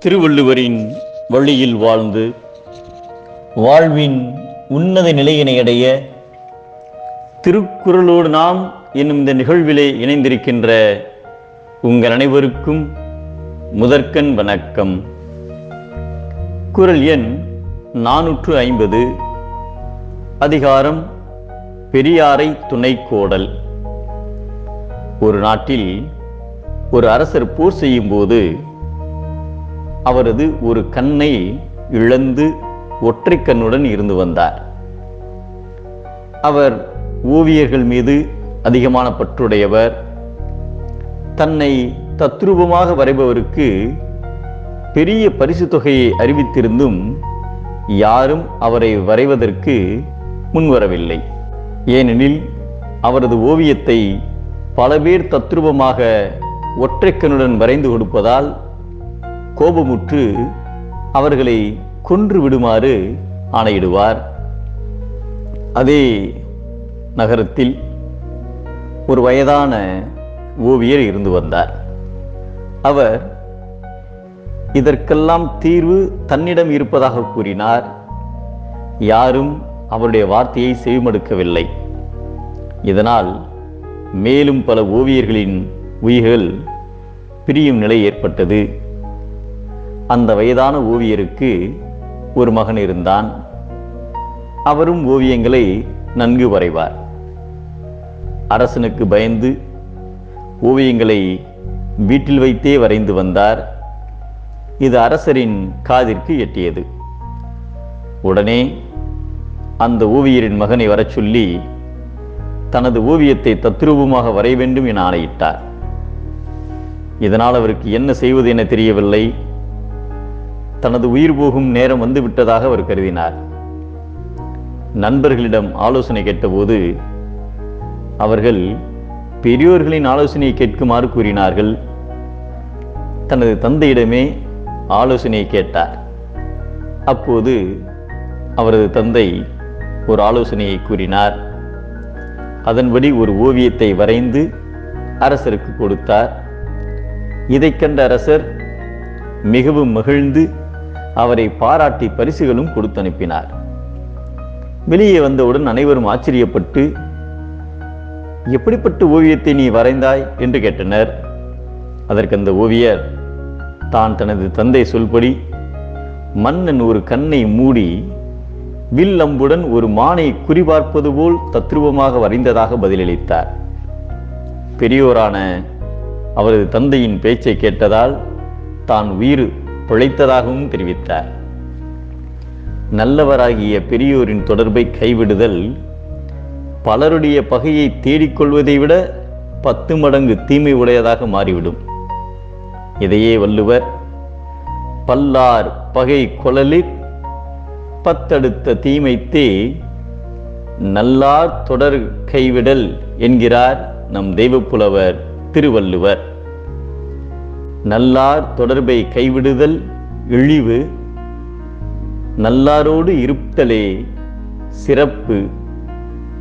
திருவள்ளுவரின் வழியில் வாழ்ந்து வாழ்வின் உன்னத நிலையினை அடைய திருக்குறளோடு நாம் என்னும் இந்த நிகழ்விலே இணைந்திருக்கின்ற உங்கள் அனைவருக்கும் முதற்கண் வணக்கம். குறள் எண் நானூற்று ஐம்பது அதிகாரம் பெரியாரை துணைக்கோடல். ஒரு நாட்டில் ஒரு அரசர் போர் செய்யும்போது அவரது ஒரு கண்ணை இழந்து ஒற்றை கண்ணுடன் இருந்து வந்தார். அவர் ஓவியர்கள் மீது அதிகமான பற்றுடையவர். தன்னை தத்ரூபமாக வரைபவருக்கு பெரிய பரிசு தொகையை அறிவித்திருந்தும் யாரும் அவரை வரைவதற்கு முன்வரவில்லை. ஏனெனில் அவரது ஓவியத்தை பல பேர் தத்ரூபமாக ஒற்றைக்கண்ணுடன் வரைந்து கொடுப்பதால் கோபமுற்று அவர்களை கொன்று விடுமாறு ஆணையிடுவார். அதே நகரத்தில் ஒரு வயதான ஓவியர் இருந்து வந்தார். அவர் இதற்கெல்லாம் தீர்வு தன்னிடம் இருப்பதாக கூறினார். யாரும் அவருடைய வார்த்தையை செவிமடுக்கவில்லை. இதனால் மேலும் பல ஓவியர்களின் உயிர்கள் பிரியும் நிலை ஏற்பட்டது. அந்த வயதான ஓவியருக்கு ஒரு மகன் இருந்தான். அவரும் ஓவியங்களை நன்கு வரைவார். அரசனுக்கு பயந்து ஓவியங்களை வீட்டில் வைத்தே வரைந்து வந்தார். இது அரசரின் காதிற்கு எட்டியது. உடனே அந்த ஓவியரின் மகனை வரச் சொல்லி தனது ஓவியத்தை தத்ரூபமாக வரைய வேண்டும் என ஆணையிட்டார். இதனால் அவருக்கு என்ன செய்வது என தெரியவில்லை. தனது உயிர் போகும் நேரம் வந்து விட்டதாக அவர் கருதினார். நண்பர்களிடம் ஆலோசனை கேட்டபோது அவர்கள் பெரியோர்களின் ஆலோசனையை கேட்குமாறு கூறினார்கள். தனது தந்தையிடமே ஆலோசனையை கேட்டார். அப்போது அவரது தந்தை ஒரு ஆலோசனையை கூறினார். அதன்படி ஒரு ஓவியத்தை வரைந்து அரசருக்கு கொடுத்தார். இதைக் கண்ட அரசர் மிகவும் மகிழ்ந்து அவரை பாராட்டி பரிசுகளும் கொடுத்து அனுப்பினார் வெளியே வந்தவுடன் அனைவரும் ஆச்சரியப்பட்டு எப்படிப்பட்ட ஓவியத்தை நீ வரைந்தாய்? என்று கேட்டனர். அதற்கு அந்த ஓவியர் தான் தனது தந்தை சொல்படி மன்னன் ஒரு கண்ணை மூடி வில் அம்புடன் ஒரு மானை குறிபார்ப்பது போல் தத்ரூபமாக வரைந்ததாக பதிலளித்தார். பெரியோரான அவரது தந்தையின் பேச்சை கேட்டதால் தான் உயிர் பிழைத்ததாகவும் தெரிவித்தார். நல்லவராகிய பெரியோரின் தொடர்பை கைவிடுதல் பலருடைய பகையை தேடிக்கொள்வதை விட பத்து மடங்கு தீமை உடையதாக மாறிவிடும். இதையே வள்ளுவர் பல்லார் பகை கொளலிற் பத்தடுத்த தீமைத்தே நல்லார் தொடர் கைவிடல் என்கிறார் நம் தெய்வப்புலவர் திருவள்ளுவர். நல்லார் தொடர்பை கைவிடுதல் இழிவு நல்லாரோடு இருத்தலே சிறப்பு.